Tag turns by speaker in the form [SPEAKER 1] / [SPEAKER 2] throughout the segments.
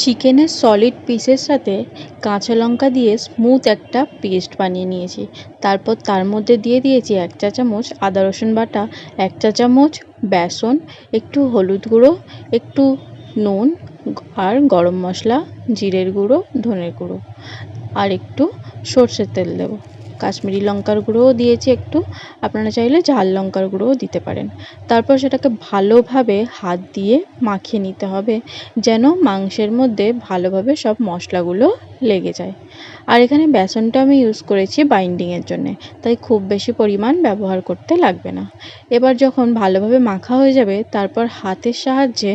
[SPEAKER 1] চিকেনের সলিড পিসের সাথে কাঁচা লঙ্কা দিয়ে স্মুথ একটা পেস্ট বানিয়ে নিয়েছি। তারপর তার মধ্যে দিয়ে দিয়েছি এক চা চামচ আদা রসুন বাটা, এক চা চামচ বেসন, একটু হলুদ গুঁড়ো, একটু নুন আর গরম মশলা, জিরের গুঁড়ো, ধনের গুঁড়ো, আর একটু সর্ষের তেল দেবো। কাশ্মীরি লঙ্কার গুঁড়োও দিয়েছি একটু। আপনারা চাইলে ঝাল লঙ্কার গুঁড়োও দিতে পারেন। তারপর সেটাকে ভালোভাবে হাত দিয়ে মাখিয়ে নিতে হবে, যেন মাংসের মধ্যে ভালোভাবে সব মশলাগুলো লেগে যায়। আর এখানে বেসনটা আমি ইউজ করেছি বাইন্ডিংয়ের জন্যে, তাই খুব বেশি পরিমাণ ব্যবহার করতে লাগবে না। এবার যখন ভালোভাবে মাখা হয়ে যাবে, তারপর হাতের সাহায্যে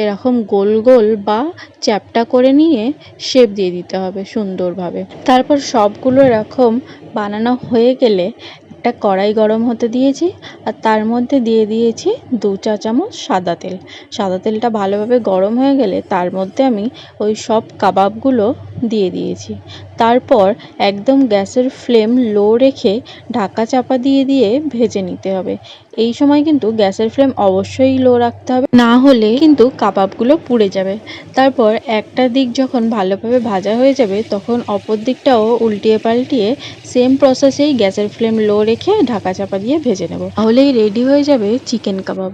[SPEAKER 1] এরকম গোল গোল বা চ্যাপটা করে নিয়ে শেপ দিয়ে দিতে হবে সুন্দরভাবে। তারপর সবগুলো এরকম বানানো হয়ে গেলে একটা কড়াই গরম হতে দিয়েছি আর তার মধ্যে দিয়ে দিয়েছি দু চা চামচ সাদা তেল। সাদা তেলটা ভালোভাবে গরম হয়ে গেলে তার মধ্যে আমি ওই সব কাবাবগুলো দিয়ে দিয়েছি। তারপর একদম গ্যাসের ফ্লেম লো রেখে ঢাকা চাপা দিয়ে দিয়ে ভেজে নিতে হবে। এই সময় কিন্তু গ্যাসের ফ্লেম অবশ্যই লো রাখতে হবে। না হলে কিন্তু কাবাবগুলো পুড়ে যাবে। তারপর একটা দিক যখন ভালোভাবে ভাজা হয়ে যাবে, তখন অপর দিকটাও উল্টিয়ে পাল্টিয়ে সেম প্রসেসেই গ্যাসের ফ্লেম লো রেখে ঢাকা চাপা দিয়ে ভেজে নেব। তাহলেই রেডি হয়ে যাবে চিকেন কাবাব।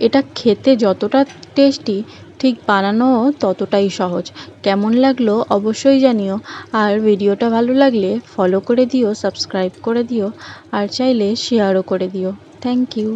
[SPEAKER 1] এটা খেতে যতটা টেস্টি ঠিক বানানোও ততটাই সহজ। কেমন লাগল অবশ্যই জানিও। আর ভিডিওটা ভালো লাগলে ফলো করে দিও সাবস্ক্রাইব করে দিও, আর চাইলে শেয়ারও করে দিও। Thank you